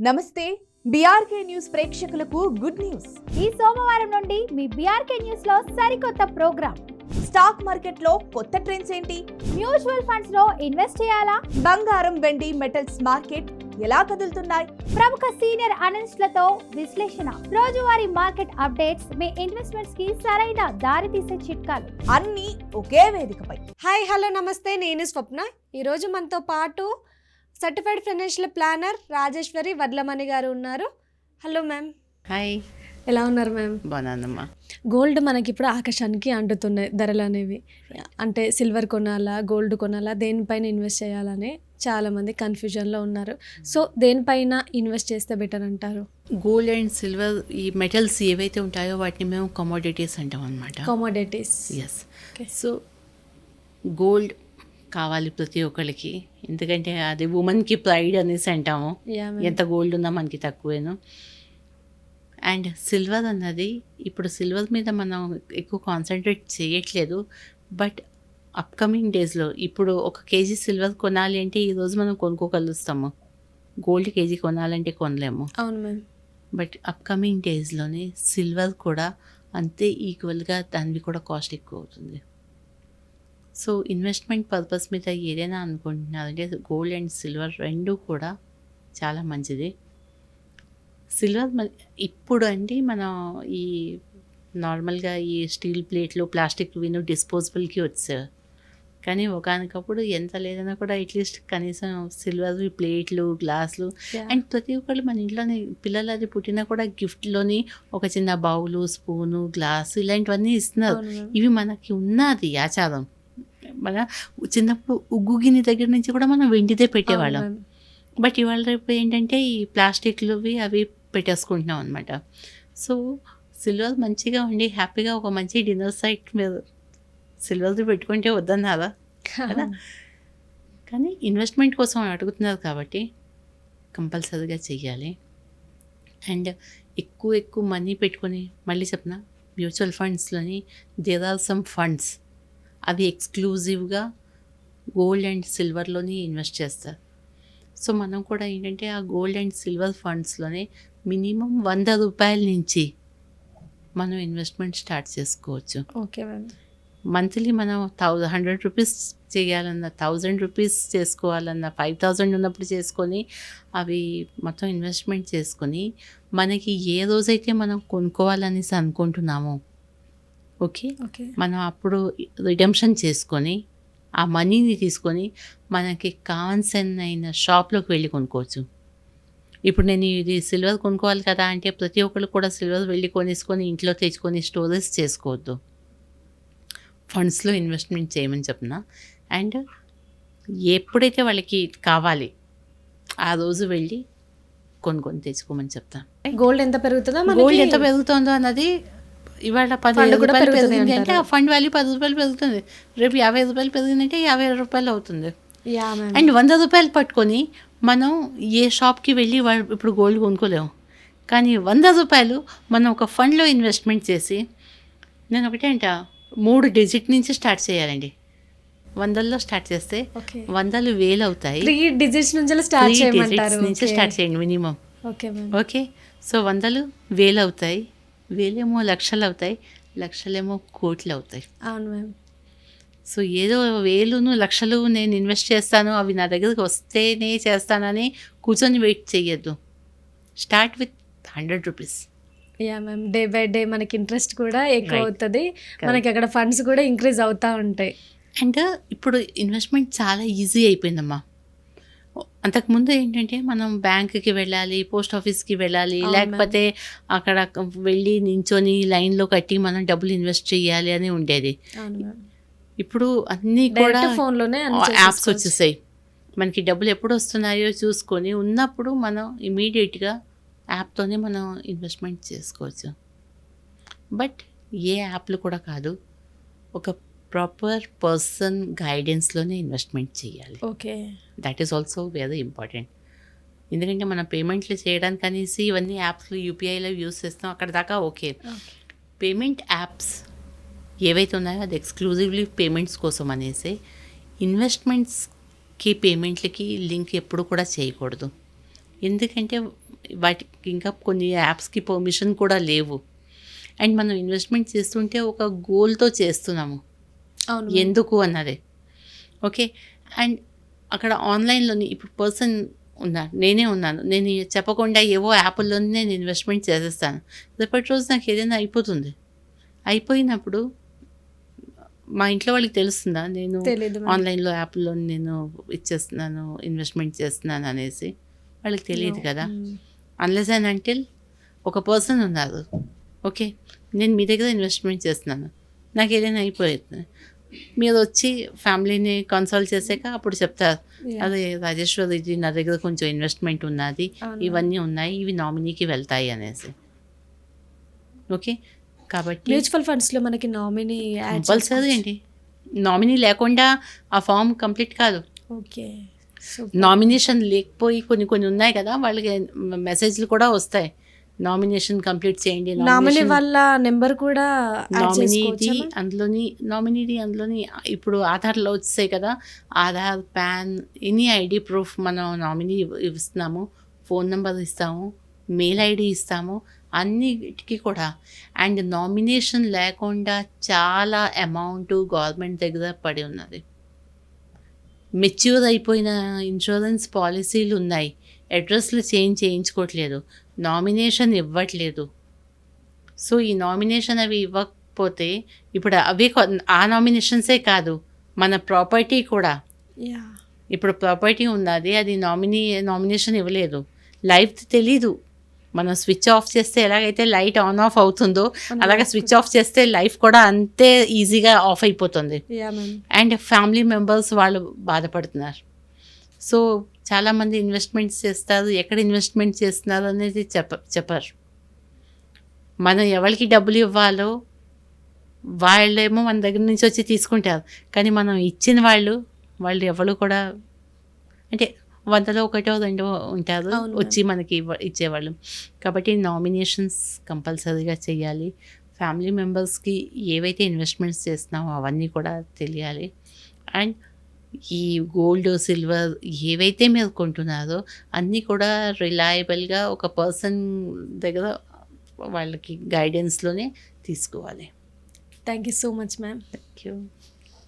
నమస్తే BRK news ప్రేక్షకులకు good news ఈ సోమవారం నుండి మీ బీఆర్కే న్యూస్లో సరికొత్త ప్రోగ్రామ్ స్టాక్ మార్కెట్లో కొత్త ట్రెండ్స్ ఏంటి? మ్యూచువల్ ఫండ్స్లో ఇన్వెస్ట్ చేయాలా? బంగారం వెండి మెటల్స్ మార్కెట్ ఎలా కదులుతున్నాయి? ప్రముఖ సీనియర్ అనలిస్టులతో విశ్లేషణ. రోజువారీ మార్కెట్ అప్డేట్స్ మీ ఇన్వెస్ట్మెంట్స్కి సరైన దారి తీసే చిట్కాలు. అన్నీ ఒకే వేదికపై. హాయ్ హలో నమస్తే. నేను స్వప్న. ఈరోజు మనతో పాటు certified financial planner Rajeshwari Vadlamani గారు ఉన్నారు. హలో మ్యామ్ హాయ్ ఎలా ఉన్నారు మ్యామ్ బాగున్నానమ్మా. గోల్డ్ మనకి ఇప్పుడు ఆకాశానికి అంటుతున్నాయి ధరలు అనేవి. అంటే సిల్వర్ కొనాలా గోల్డ్ కొనాలా దేనిపైన ఇన్వెస్ట్ చేయాలని చాలామంది కన్ఫ్యూజన్లో ఉన్నారు. సో దేనిపైన ఇన్వెస్ట్ చేస్తే బెటర్ అంటారు? గోల్డ్ అండ్ సిల్వర్ ఈ మెటల్స్ ఏవైతే ఉంటాయో వాటిని మేము కమోడిటీస్ అంటాం అనమాట కామోడిటీస్ ఎస్. సో గోల్డ్ కావాలి ప్రతి ఒక్కరికి ఎందుకంటే అది ఉమెన్కి ప్రైడ్ అనేసి అంటాము. ఎంత గోల్డ్ ఉన్నా మనకి తక్కువేను. అండ్ సిల్వర్ అన్నది ఇప్పుడు సిల్వర్ మీద మనం ఎక్కువ కాన్సన్ట్రేట్ చేయట్లేదు. బట్ అప్కమింగ్ డేస్లో ఇప్పుడు ఒక కేజీ సిల్వర్ కొనాలి అంటే ఈరోజు మనం కొనుక్కోగలుస్తాము. గోల్డ్ కేజీ కొనాలంటే కొనలేము. అవును మ్యామ్ బట్ అప్కమింగ్ డేస్లోనే సిల్వర్ కూడా అంతే ఈక్వల్గా దానివి కూడా కాస్ట్ ఎక్కువ అవుతుంది. సో ఇన్వెస్ట్మెంట్ పర్పస్ మీద ఏదైనా అనుకుంటున్నారంటే గోల్డ్ అండ్ సిల్వర్ రెండు కూడా చాలా మంచిది. సిల్వర్ ఇప్పుడు అండి మనం ఈ నార్మల్గా ఈ స్టీల్ ప్లేట్లు ప్లాస్టిక్ విను డిస్పోజబుల్కి వచ్చారు కానీ ఒకనకప్పుడు ఎంత లేదన్నా కూడా అట్లీస్ట్ కనీసం సిల్వర్ ప్లేట్లు గ్లాసులు అండ్ ప్రతి ఒక్కళ్ళు మన ఇంట్లోనే పిల్లలు అది పుట్టినా కూడా గిఫ్ట్లోని ఒక చిన్న బౌలు స్పూను గ్లాసు ఇలాంటివన్నీ ఇస్తున్నారు. ఇవి మనకి ఉన్నది ఆచారం. మన చిన్నప్పుడు ఉగ్గు గిన్నె దగ్గర నుంచి కూడా మనం వెండిదే పెట్టేవాళ్ళం. బట్ ఇవాళ రేపు ఏంటంటే ఈ ప్లాస్టిక్లువి అవి పెట్టేసుకుంటున్నాం అనమాట సో సిల్వర్ మంచిగా ఉండి హ్యాపీగా ఒక మంచి డిన్నర్ సైట్ మీద సిల్వర్ది పెట్టుకుంటే వద్దన్నారా కదా. కానీ ఇన్వెస్ట్మెంట్ కోసం అడుగుతున్నారు కాబట్టి కంపల్సరీగా చెయ్యాలి. అండ్ ఎక్కువ ఎక్కువ మనీ పెట్టుకొని మళ్ళీ చెప్పిన మ్యూచువల్ ఫండ్స్లోని దేర్ ఆర్ సమ్ ఫండ్స్ అవి ఎక్స్క్లూజివ్గా గోల్డ్ అండ్ సిల్వర్లోని ఇన్వెస్ట్ చేస్తారు. సో మనం కూడా ఏంటంటే ఆ గోల్డ్ అండ్ సిల్వర్ ఫండ్స్లోనే మినిమం వంద రూపాయల నుంచి మనం ఇన్వెస్ట్మెంట్ స్టార్ట్ చేసుకోవచ్చు. Okay ma'am. మంత్లీ మనం థౌజండ్ హండ్రెడ్ రూపీస్ చేయాలన్నా థౌజండ్ రూపీస్ చేసుకోవాలన్నా ఫైవ్ థౌజండ్ ఉన్నప్పుడు చేసుకొని అవి మొత్తం ఇన్వెస్ట్మెంట్ చేసుకొని మనకి ఏ రోజైతే మనం కొనుక్కోవాలనేసి అనుకుంటున్నామో ఓకే. ఓకే. మనం అప్పుడు రిడెంప్షన్ చేసుకొని ఆ మనీని తీసుకొని మనకి కావాల్సిన అయిన షాప్లోకి వెళ్ళి కొనుక్కోవచ్చు. ఇప్పుడు నేను ఇది సిల్వర్ కొనుక్కోవాలి కదా అంటే ప్రతి ఒక్కళ్ళు కూడా సిల్వర్ వెళ్ళి కొనేసుకొని ఇంట్లో తెచ్చుకొని స్టోరేజ్ చేసుకోవద్దు. ఫండ్స్లో ఇన్వెస్ట్మెంట్ చేయమని చెప్పిన. అండ్ ఎప్పుడైతే వాళ్ళకి కావాలి ఆ రోజు వెళ్ళి కొనుక్కొని తెచ్చుకోమని చెప్తాను గోల్డ్ ఎంత పెరుగుతుందో మనకి గోల్డ్ ఎంత పెరుగుతుందో అన్నది ఇవాళ పది రూపాయలు పెరుగుతుంది పెరిగింది అంటే ఆ. ఫండ్ వాల్యూ పది రూపాయలు పెరుగుతుంది. రేపు యాభై రూపాయలు పెరిగిందంటే యాభై రూపాయలు అవుతుంది. అండ్ వంద రూపాయలు పట్టుకొని మనం ఏ షాప్కి వెళ్ళి వాళ్ళు ఇప్పుడు గోల్డ్ కొనుక్కోలేము కానీ వంద రూపాయలు మనం ఒక ఫండ్లో ఇన్వెస్ట్మెంట్ చేసి నేను ఒకటే అంట మూడు డిజిట్ నుంచి స్టార్ట్ చేయాలండి. వందల్లో స్టార్ట్ చేస్తే వందలు వేలు అవుతాయి. త్రీ డిజిట్స్ నుంచి స్టార్ట్ నుంచి స్టార్ట్ చేయండి మినిమం. Okay okay? సో వందలు వేలు అవుతాయి. వేలేమో లక్షలు అవుతాయి లక్షలేమో కోట్లు అవుతాయి అవును మ్యామ్. సో ఏదో వేలును లక్షలు నేను ఇన్వెస్ట్ చేస్తాను అవి నా దగ్గరికి వస్తేనే చేస్తానని కూర్చొని వెయిట్ చేయొద్దు start with hundred rupees. Ya ma'am day by day మనకి ఇంట్రెస్ట్ కూడా ఎక్కువ. అవుతుంది. మనకి అక్కడ ఫండ్స్ కూడా ఇంక్రీజ్ అవుతూ ఉంటాయి. అండ్ ఇప్పుడు ఇన్వెస్ట్మెంట్ చాలా ఈజీ అయిపోయిందమ్మా. అంతకుముందు ఏంటంటే మనం బ్యాంక్కి వెళ్ళాలి పోస్ట్ ఆఫీస్కి వెళ్ళాలి లేకపోతే అక్కడ వెళ్ళి నించొని లైన్లో కట్టి మనం డబ్బులు ఇన్వెస్ట్ చేయాలి అని ఉండేది. ఇప్పుడు అన్నీ కూడా డైరెక్ట్ ఫోన్లోనే అన్ని యాప్స్. వచ్చేసాయి. మనకి డబ్బులు ఎప్పుడు వస్తున్నాయో చూసుకొని ఉన్నప్పుడు మనం ఇమీడియట్గా యాప్తోనే మనం ఇన్వెస్ట్మెంట్ చేసుకోవచ్చు. బట్ ఏ యాప్లు కూడా కాదు. ఒక ప్రాపర్ పర్సన్ గైడెన్స్లోనే ఇన్వెస్ట్మెంట్ చేయాలి. Okay that is also very important ఎందుకంటే మనం పేమెంట్లు చేయడానికి అనేసి ఇవన్నీ యాప్స్లో యూపీఐలో యూస్ చేస్తాం. అక్కడ దాకా ఓకే పేమెంట్ యాప్స్ ఏవైతే ఉన్నాయో అది ఎక్స్క్లూజివ్లీ పేమెంట్స్ కోసం అనేసి ఇన్వెస్ట్మెంట్స్కి పేమెంట్లకి లింక్ ఎప్పుడు కూడా చేయకూడదు. ఎందుకంటే వాటికి ఇంకా కొన్ని యాప్స్కి పర్మిషన్ కూడా లేవు. అండ్ మనం ఇన్వెస్ట్మెంట్ చేస్తుంటే ఒక గోల్తో చేస్తున్నాము. ఎందుకు అన్నది. ఓకే? అండ్ అక్కడ ఆన్లైన్లోని ఇప్పుడు పర్సన్ ఉన్నారు. నేనే ఉన్నాను. నేను చెప్పకుండా ఏవో యాప్ల్లోనే నేను ఇన్వెస్ట్మెంట్ చేసేస్తాను. రేపటి రోజు నాకు ఏదైనా అయిపోతుంది. అయిపోయినప్పుడు మా ఇంట్లో వాళ్ళకి తెలుస్తుందా? నేను ఆన్లైన్లో యాప్లో నేను ఇచ్చేస్తున్నాను ఇన్వెస్ట్మెంట్ చేస్తున్నాను అనేసి. వాళ్ళకి తెలియదు కదా. అన్లెస్ అండ్ అంటిల్ ఒక పర్సన్ ఉన్నారు. ఓకే? నేను మీ దగ్గర ఇన్వెస్ట్మెంట్ చేస్తున్నాను. నాకు ఏదైనా అయిపోయింది. మీరు వచ్చి ఫ్యామిలీని కన్సల్ట్ చేసాక అప్పుడు చెప్తారు. అదే రాజేశ్వర్ ఇది నా దగ్గర కొంచెం ఇన్వెస్ట్మెంట్ ఉన్నది. ఇవన్నీ ఉన్నాయి ఇవి నామినీకి వెళ్తాయి అనేసి. ఓకే కాబట్టి మ్యూచువల్ ఫండ్స్లో మనకి నామినీ కంపల్సరీ అండి నామినీ లేకుండా ఆ ఫామ్ కంప్లీట్ కాదు. ఓకే నామినేషన్ లేకపోయి కొన్ని కొన్ని ఉన్నాయి కదా వాళ్ళకి మెసేజ్లు కూడా వస్తాయి. నామినేషన్ కంప్లీట్ చేయండి. నామినీ వాళ్ళ నెంబర్ కూడా నామినీది? అందులోని నామినీది అందులోని ఇప్పుడు ఆధార్లో వచ్చాయి కదా Aadhaar PAN any ID proof మనం నామినీ ఇస్తున్నాము ఫోన్ నెంబర్ ఇస్తాము మెయిల్ ఐడి ఇస్తాము అన్నిటికీ కూడా. అండ్ నామినేషన్ లేకుండా చాలా అమౌంట్ గవర్నమెంట్ దగ్గర పడి ఉన్నది. మెచ్యూర్ అయిపోయిన ఇన్సూరెన్స్ పాలసీలు ఉన్నాయి. అడ్రస్లు చేంజ్ చేయించుకోవట్లేదు. నామినేషన్ ఇవ్వట్లేదు. సో ఈ నామినేషన్ అవి ఇవ్వకపోతే ఇప్పుడు అవే కొ- ఆ నామినేషన్సే కాదు మన ప్రాపర్టీ కూడా. ఇప్పుడు ప్రాపర్టీ ఉన్నది అది నామినీ నామినేషన్ ఇవ్వలేదు. లైఫ్ తెలీదు. మనం స్విచ్ ఆఫ్ చేస్తే ఎలాగైతే లైట్ ఆన్ ఆఫ్ అవుతుందో అలాగే స్విచ్ ఆఫ్ చేస్తే లైఫ్ కూడా అంతే ఈజీగా ఆఫ్ అయిపోతుంది. అండ్ ఫ్యామిలీ మెంబర్స్ వాళ్ళు బాధపడుతున్నారు. సో చాలామంది ఇన్వెస్ట్మెంట్స్ చేస్తారు. ఎక్కడ ఇన్వెస్ట్మెంట్ చేస్తున్నారు అనేది చెప్ప చెప్పరు. మనం ఎవరికి డబ్బులు ఇవ్వాలో వాళ్ళేమో మన దగ్గర నుంచి వచ్చి తీసుకుంటారు. కానీ మనం ఇచ్చిన వాళ్ళు వాళ్ళు ఎవరు కూడా అంటే వందలో ఒకటో రెండో ఉంటారు వచ్చి మనకి ఇవ్వ- ఇచ్చేవాళ్ళు. కాబట్టి నామినేషన్స్ కంపల్సరీగా చేయాలి. ఫ్యామిలీ మెంబర్స్కి ఏవైతే ఇన్వెస్ట్మెంట్స్ చేస్తున్నామో అవన్నీ కూడా తెలియాలి. అండ్ ఈ గోల్డ్ సిల్వర్ ఏవైతే మీరు కొంటున్నారో అన్నీ కూడా రిలయబుల్గా ఒక పర్సన్ దగ్గర వాళ్ళకి గైడెన్స్లోనే తీసుకోవాలి Thank you so much, ma'am. Thank you